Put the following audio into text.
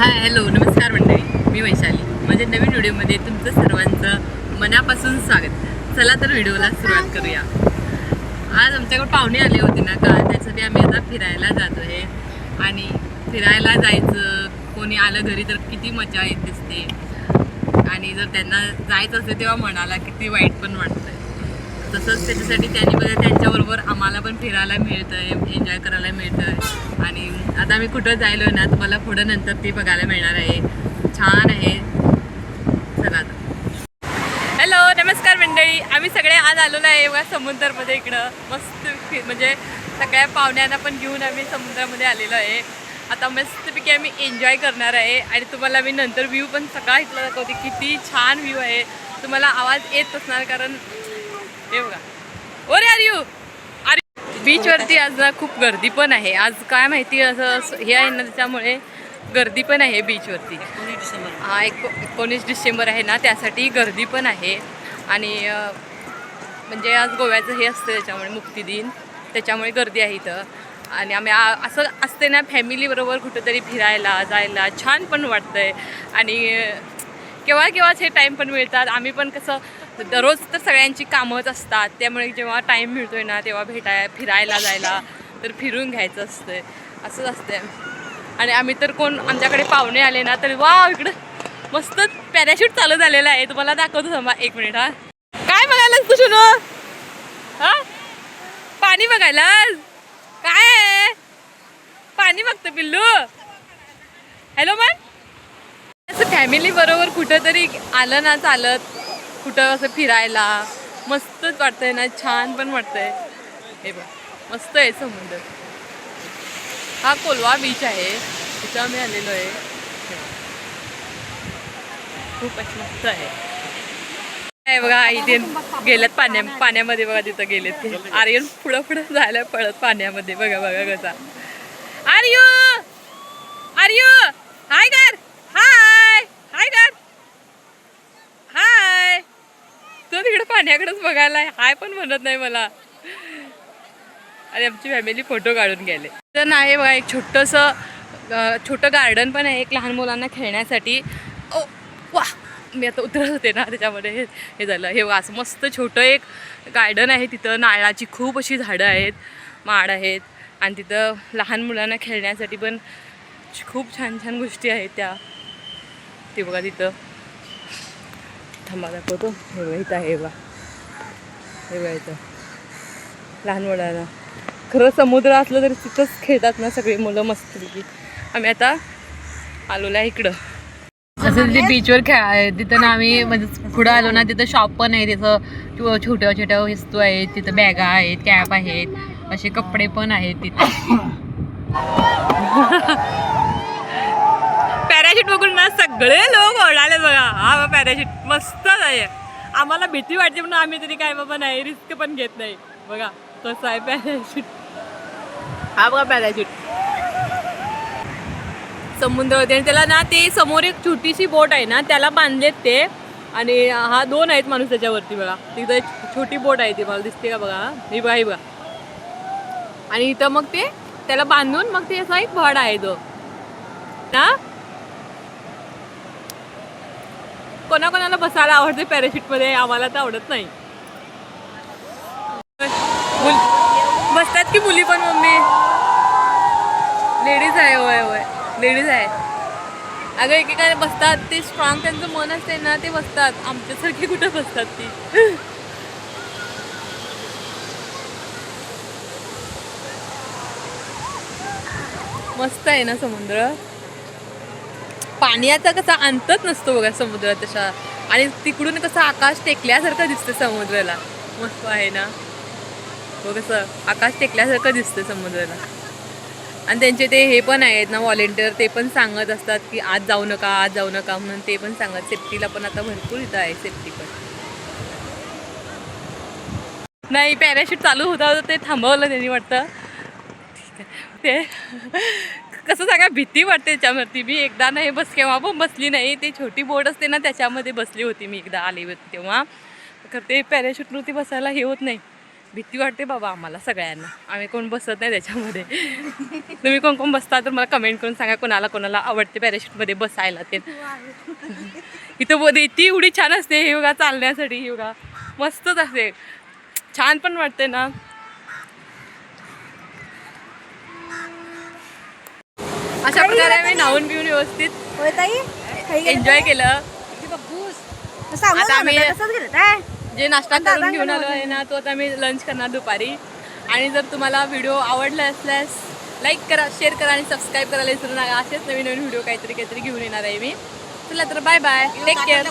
Hi hello नमस्कार मंडळी. मी वैशाली. माझ्या नवीन व्हिडिओमध्ये तुमचं सर्वांचं मनापासून स्वागत. चला तर व्हिडिओला सुरुवात करूया. आज आमच्याकडे पाहुणे आले होते ना का त्यासाठी आम्ही आता फिरायला जातो आहे आणि फिरायला जायचं कोणी आलं घरी तर किती मजा येत दिसते. आणि जर त्यांना जायचं असेल तेव्हा मनाला किती वाईट पण वाटतंय. तसंच त्याच्यासाठी त्यांनी बघा त्यांच्याबरोबर आम्हाला पण फिरायला मिळतं आहे एन्जॉय करायला मिळतं आहे आणि आता आम्ही कुठं जायलो ना तुम्हाला पुढं नंतर ते बघायला मिळणार आहे. छान आहे. चला आता. हॅलो नमस्कार मंडळी. आम्ही सगळे आज आलेलो आहे बघा समुद्रामध्ये इकडं. मस्त फि- म्हणजे सगळ्या पाहुण्यांना पण घेऊन आम्ही समुद्रामध्ये आलेलो आहे. आता मस्तपैकी आम्ही एन्जॉय करणार आहे. आणि तुम्हाला मी नंतर व्ह्यू पण सगळा इथला दाखवते. किती छान व्ह्यू आहे. तुम्हाला आवाज येत असणार कारण हे बघा. ओरे आर यू अरे बीचवरती आज ना खूप गर्दी पण आहे. आज काय माहिती असं असं हे आहे ना त्याच्यामुळे गर्दी पण आहे बीचवरती हा एक एकोणीस डिसेंबर आहे ना त्यासाठी गर्दी पण आहे. आणि म्हणजे आज गोव्याचं हे असतं त्याच्यामुळे मुक्ती दिन. त्याच्यामुळे गर्दी आहे इथं. आणि आम्ही असं असते ना फॅमिलीबरोबर कुठंतरी फिरायला जायला छान पण वाटतंय. आणि केव्हा केव्हाच हे टाईम पण मिळतात. आम्ही पण कसं दररोज तर सगळ्यांची कामच असतात. त्यामुळे जेव्हा टाईम मिळतोय ना तेव्हा भेटाय फिरायला जायला तर फिरून घ्यायचं असतंय. असंच असतंय. आणि आम्ही तर कोण आमच्याकडे पाहुणे आले ना तर वा इकडं मस्त पॅराशूट चालू झालेला आहे. तुम्हाला दाखवतो थांबा एक मिनिट हा. काय बघायलास तू शुनो? हा? पाणी बघायला काय आहे? पाणी बघतं पिल्लू. हॅलो मॅम असं फॅमिली बरोबर कुठंतरी आलं ना चालत कुठं असं फिरायला मस्तच वाटतंय ना छान पण वाटतंय. हे बघ मस्त आहे समुद्र. हा कोलवा बीच आहे तिथं आम्ही आलेलो आहे. खूपच मस्त आहे. बघा बघा ते गेल्यात पाण्या पाण्यामध्ये बघा तिथं गेलेत ते. आर्यन पुढं पुढं जायला पळत पाण्यामध्ये. बघा बघा कसा. आर्यू! आर्यू हाय कर हाय हाय कर हाय तो पाण्याकडेच बघायला आहे. हाय पण म्हणत नाही मला. आणि आमची फॅमिली फोटो काढून गेले. तर नाही बघा एक छोटंसं छोटं गार्डन पण आहे एक लहान मुलांना खेळण्यासाठी. ओ वा! मी आता उतरत होते ना त्याच्यामध्ये. हे हे झालं. हे असं मस्त छोटं एक गार्डन आहे तिथं. नारळाची खूप अशी झाडं आहेत माड आहेत. आणि तिथं लहान मुलांना खेळण्यासाठी पण खूप छान छान गोष्टी आहेत त्या. ते बघा तिथं. थांबा दाखवतो. हे बघा इथं आहे बा बघा इथं. लहान मुलांना खरं समुद्र असलं तरी तिथंच खेळतात ना सगळी मुलं मस्तपैकी. आम्ही आता आलोला आहे इकडं. असं तिथे बीचवर खेळा तिथं ना आम्ही म्हणजे पुढं आलो ना तिथं शॉप पण आहे तिथं छोट्या छोट्या वस्तू आहेत तिथं बॅगा आहेत कॅप आहेत असे कपडे पण आहेत तिथे. पॅराशूट बघून ना सगळे लोक ओढाले बघा. हा पॅराशूट मस्त आहे. आम्हाला भीती वाटते म्हणून आम्ही तरी काय बाबा नाही रिस्क पण घेत नाही. बघा कसं आहे पॅराशूट हा बघा पॅराशूट समुद्र होते आणि त्याला ना ते समोर एक छोटीशी बोट आहे ना त्याला बांधलेत ते. आणि हा दोन आहेत माणूस त्याच्यावरती बघा. तिथं एक छोटी बोट आहे ती मला दिसते का बघा. ही बघा ही बघा. आणि इथं मग ते त्याला बांधून मग ते असा एक भड आहे तो. ना? कोणाकोणाला बसायला आवडते पॅराशूटमध्ये आम्हाला तर आवडत नाही. बसतात की मुली पण मम्मी? लेडीज आहे होय होय. लेडीज आहे. अगं एकेकाने बसतात ते स्ट्रॉंग त्यांचं मन असते ना ते बसतात. आमच्यासारखे कुठं बसतात ती? मस्त आहे ना समुद्र? पाण्याचा कसा अंतच नसतो बघा समुद्रात तशा आणि तिकडून कसं आकाश टेकल्यासारखं दिसतं समुद्राला. मस्त आहे ना. बघ कसं आकाश टेकल्यासारखं दिसतं समुद्राला. आणि त्यांचे ते हे पण आहेत ना व्हॉलेंटियर ते पण सांगत असतात की आज जाऊ नका आज जाऊ नका म्हणून ते पण सांगत. सेफ्टीला पण आता भरपूर इथं आहे सेफ्टी पण. नाही पॅराशूट चालू होता ते थांबवलं त्यांनी वाटतं. ते कसं सांगा भीती वाटते त्याच्यावरती. मी एकदा नाही बस केव्हा पण बसली नाही ते छोटी बोट असते ना त्याच्यामध्ये बसली होती मी एकदा आली होती तेव्हा. खरं ते पॅराशूटवरती बसायला हे होत नाही. भीती वाटते बाबा आम्हाला सगळ्यांना. आम्ही कोण बसत नाही त्याच्यामध्ये. तुम्ही कोण कोण बसता तर मला कमेंट करून सांगा कोणाला कोणाला आवडते पॅराशूटमध्ये बसायला ते. इथं मध्ये ती एवढी छान असते योगा चालण्यासाठी योगा मस्तच असते. छान पण वाटते ना. अशा प्रकारे आम्ही नाहून पिऊन व्यवस्थित होय ताई एन्जॉय केलं. आता आम्ही- जे नाश्ता करून घेऊन आलो आहे ना तो आता मी लंच करणार दुपारी. आणि जर तुम्हाला व्हिडिओ आवडला असल्यास लाईक करा शेअर करा आणि सबस्क्राईब करायला विसरू नका. असेच नवीन नवीन व्हिडिओ काहीतरी काहीतरी घेऊन येणार आहे मी. चला तर बाय बाय टेक केअर